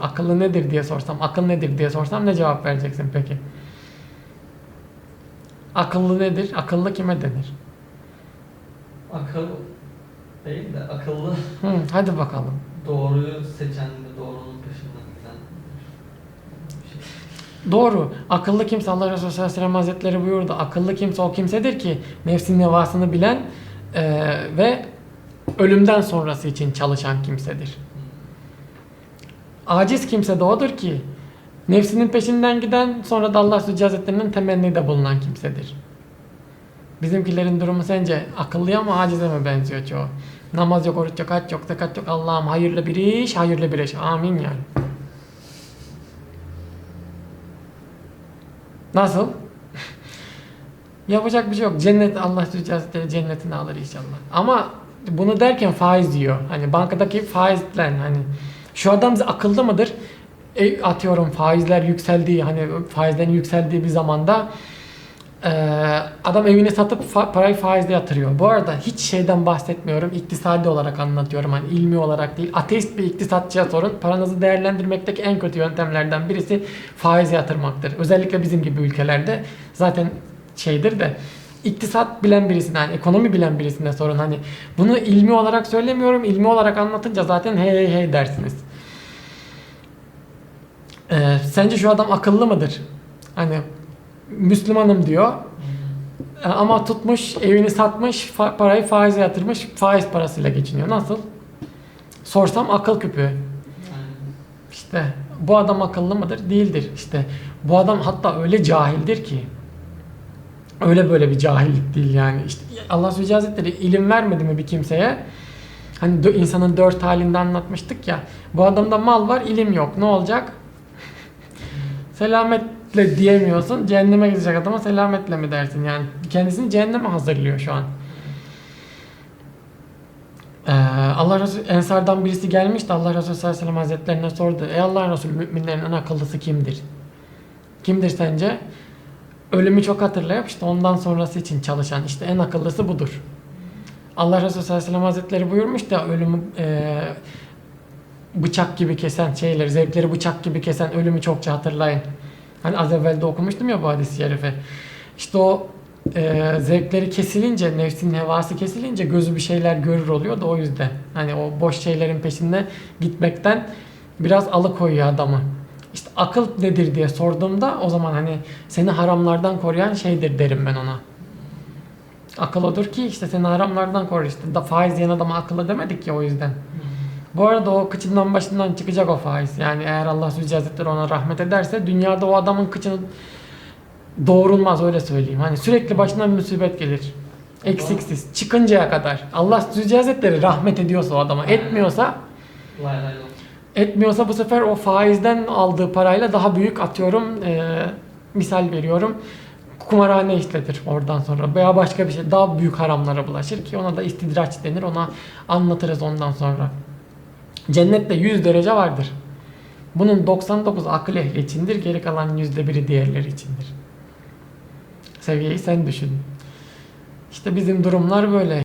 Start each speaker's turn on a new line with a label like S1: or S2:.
S1: Akıllı nedir diye sorsam, akıl nedir diye sorsam ne cevap vereceksin peki? Akıllı nedir? Akıllı kime denir?
S2: Akıl değil de akıllı
S1: Hı, hadi bakalım.
S2: doğruyu seçen ve doğrunun peşinden giden şey.
S1: Doğru. Akıllı kimse Allah Resulü sallallahu aleyhi ve sellem hazretleri buyurdu. Akıllı kimse o kimsedir ki nefsin nevasını bilen eee, ve ölümden sonrası için çalışan kimsedir. Aciz kimse de odur ki nefsinin peşinden giden sonra da Allah Resulü hazretlerinin temennide bulunan kimsedir. Bizimkilerin durumu sence akıllıya mı acize mi benziyor çoğu? Namaz yok, oruç yok, hac yok, zekat yok. Allah'ım hayırlı bir iş, hayırlı bir iş. Amin yani. Nasıl? Yapacak bir şey yok. Cennet Allah Resulü Hazretleri cennetini alır inşallah. Ama bunu derken faiz diyor. Hani bankadaki faizler hani şu adam akıllı mıdır? E, atıyorum faizler yükseldiği hani faizlerin yükseldiği bir zamanda e, adam evini satıp fa- parayı faizle yatırıyor. Bu arada hiç şeyden bahsetmiyorum. İktisadi olarak anlatıyorum. Hani ilmi olarak değil. Ateist bir iktisatçıya sorun. Paranızı değerlendirmekteki en kötü yöntemlerden birisi faiz yatırmaktır. Özellikle bizim gibi ülkelerde zaten şeydir de iktisat bilen birisine, yani ekonomi bilen birisine sorun. Hani bunu ilmi olarak söylemiyorum. İlmi olarak anlatınca zaten hey hey hey dersiniz. Ee, sence şu adam akıllı mıdır? Hani Müslümanım diyor. E, Ama tutmuş, evini satmış, fa- parayı faize yatırmış, faiz parasıyla geçiniyor. Nasıl? Sorsam akıl küpü. İşte bu adam akıllı mıdır? Değildir. İşte bu adam hatta öyle cahildir ki öyle böyle bir cahillik değil yani. İşte Allah Subhanahu Hazretleri ilim vermedi mi bir kimseye? Hani insanın dört halinde anlatmıştık ya. Bu adamda mal var, ilim yok. Ne olacak? Selametle diyemiyorsun. Cehenneme gidecek adama selametle mi dersin? Yani kendisini cehenneme hazırlıyor şu an. Ee, Allah Resulü Ensardan birisi gelmiş de Allah Resulü sallallahu aleyhi ve sellem hazretlerine sordu. Ey Allah Resulü müminlerin en akıllısı kimdir? Kimdir sence? Ölümü çok hatırlayıp işte ondan sonrası için çalışan işte en akıllısı budur. Allah Resulü sallallahu aleyhi ve sellem hazretleri buyurmuş da ölümü e, bıçak gibi kesen şeyleri, zevkleri bıçak gibi kesen ölümü çokça hatırlayın. Hani az evvel de okumuştum ya bu hadis-i şerifi. İşte o e, zevkleri kesilince, nefsin hevası kesilince gözü bir şeyler görür oluyor da o yüzden. Hani o boş şeylerin peşinde gitmekten biraz alıkoyuyor adamı. İşte akıl nedir diye sorduğumda o zaman hani seni haramlardan koruyan şeydir derim ben ona. Akıl odur ki işte seni haramlardan korur işte. Da faiz yiyen adama akıllı demedik ya o yüzden. Bu arada o kıçından başından çıkacak o faiz. Yani eğer Allah Subhanahu Hazretleri ona rahmet ederse dünyada o adamın kıçını doğrulmaz öyle söyleyeyim. Hani sürekli başına bir musibet gelir. Eksiksiz. Çıkıncaya kadar. Allah Subhanahu Hazretleri rahmet ediyorsa o adama. Etmiyorsa
S2: lay lay lom.
S1: Etmiyorsa bu sefer o faizden aldığı parayla daha büyük atıyorum e, misal veriyorum kumarhane işletir oradan sonra veya başka bir şey daha büyük haramlara bulaşır ki ona da istidraç denir ona anlatırız ondan sonra. Cennette 100 derece vardır. Bunun 99 akıl ehli içindir geri kalan %1'i diğerleri içindir. Seviyeyi sen düşün. İşte bizim durumlar böyle.